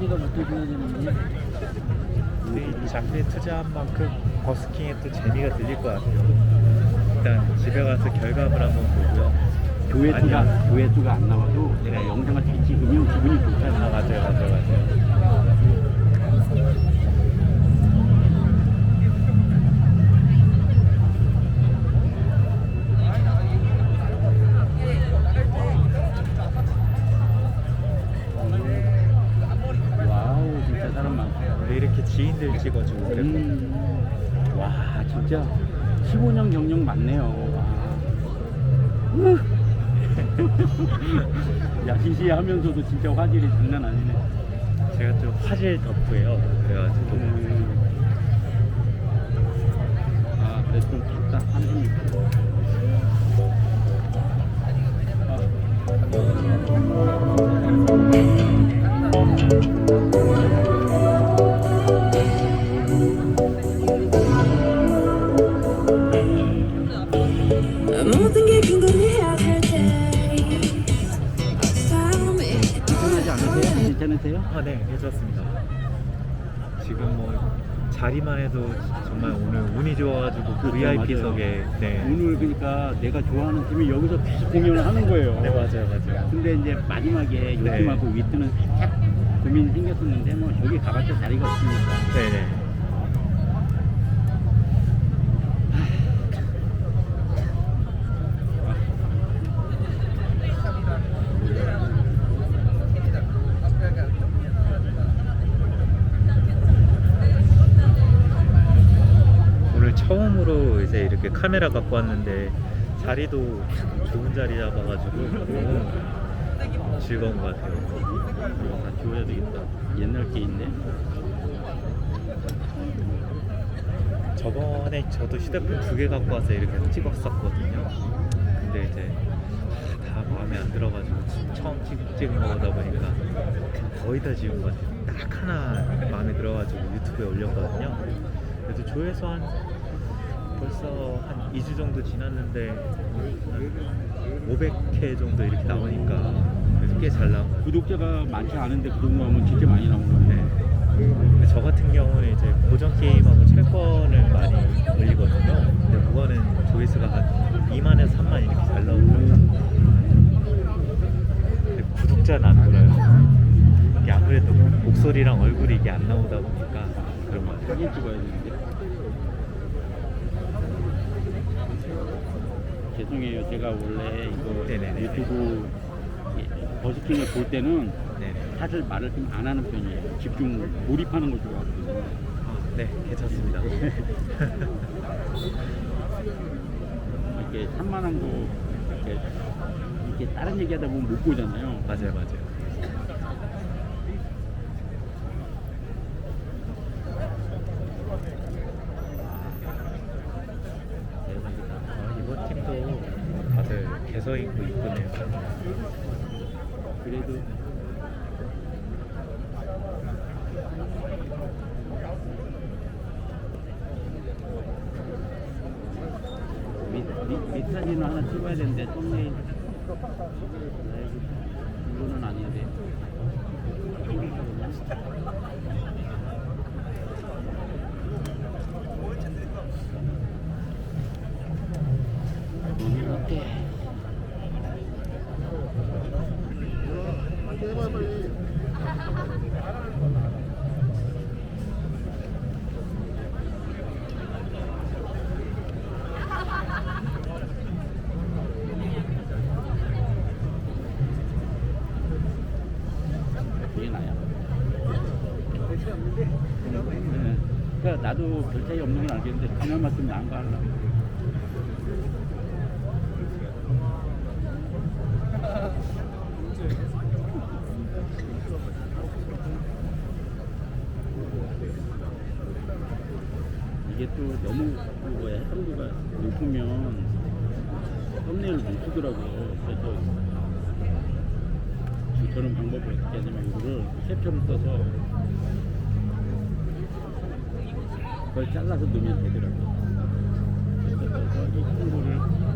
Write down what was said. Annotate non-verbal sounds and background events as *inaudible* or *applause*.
자리가 붙어줘야 되는데 근데 이 장비에 투자한 만큼 버스킹에 또 재미가 들릴 것 같아요. 일단 집에 가서 결과물 한번 보고요. 조회수가. 조회수가 안 나와도 내가 네. 영상을 잘 찍으면 기분이 아 좋잖아. 맞아요, 맞아요, 맞아요. 와우 진짜 사람 많다. 왜 이렇게 지인들 찍어주고 그래서 음, 와 진짜 15년 경력 많네요. 와. *laughs* 야시시 하면서도 진짜 화질이 장난 아니네. 제가 좀 화질 덕후예요. 그래가지고 음. Me. 불편하지 않으세요? 괜찮으세요? 아, 네, 해줬습니다. 지금 뭐 자리만 해도 정말 오늘 운이 좋아가지고 그렇죠, VIP석에. 네. 오늘 그러니까 내가 좋아하는 팀이 여기서 계속 공연을 하는 거예요. 네 맞아요, 맞아요. 근데 이제 마지막에 요 네. 팀하고 위트는 살짝 고민이 생겼었는데 뭐 저기 가봤자 자리가 없으니까. 네 네. 오늘 처음으로 이제 이렇게 카메라 갖고 왔는데 자리도 좋은 자리 잡아가지고 너무 즐거운 것 같아요. 이거 다 지워야 되겠다. 옛날 게 있네. 저번에 저도 휴대폰 두 개 갖고 와서 이렇게 찍었었거든요. 근데 이제 다 마음에 안 들어가지고 처음 찍, 찍은 거다 보니까 거의 다 지운 것 같아요. 딱 하나 마음에 들어가지고 유튜브에 올렸거든요. 그래도 조회수 한 벌써 한 2주 정도 지났는데 한 500회 정도 이렇게 나오니까 그래도 꽤잘 나온 것. 구독자가 많지 않은데 그 정도 하면 진짜 많이 나온 거네. 네. 저 같은 경우는 이제 고전 게임하고 철권을 많이 올리거든요. 근데 그거는 조회수가 한 2만에서 3만 이렇게 잘 나오더라고요. 근데 구독자는 안 늘어요. 이게 아무래도 목소리랑 얼굴이 이게 안 나오다 보니까 그런 것 같아요. 사진 찍어야 되는데. 죄송해요. 제가 원래 이거 네네네. 유튜브 버스킹을 볼 때는 네. 사실 말을 좀 안 하는 편이에요. 집중 몰입하는 걸 좋아하거든요. 아, 네, 괜찮습니다. *laughs* 이렇게 산만한 거 이렇게, 이렇게 다른 얘기하다 보면 못 보잖아요. 맞아요, 맞아요. 아, 이번 팀도 다들 개성 있고 이쁘네요. 그래도 밑, 밑, 밑 사진을 하나 찍어야 되는데 썸네일 아이고, 이거는 아닌데 오늘 어때? 그게 나야. 네. 그러니까 나도 별 차이 없는 건 알겠는데 그냥 맞으면 나은 거 알라. 이게 또 너무 그 뭐야 해상도가 높으면 썸네일을 못 쓰더라고요. 그래서 저런 방법을 어떻게 하냐면 이거를 캡처를 써서 그걸 잘라서 넣으면 되더라고요. 그래서 이 친구를 친구를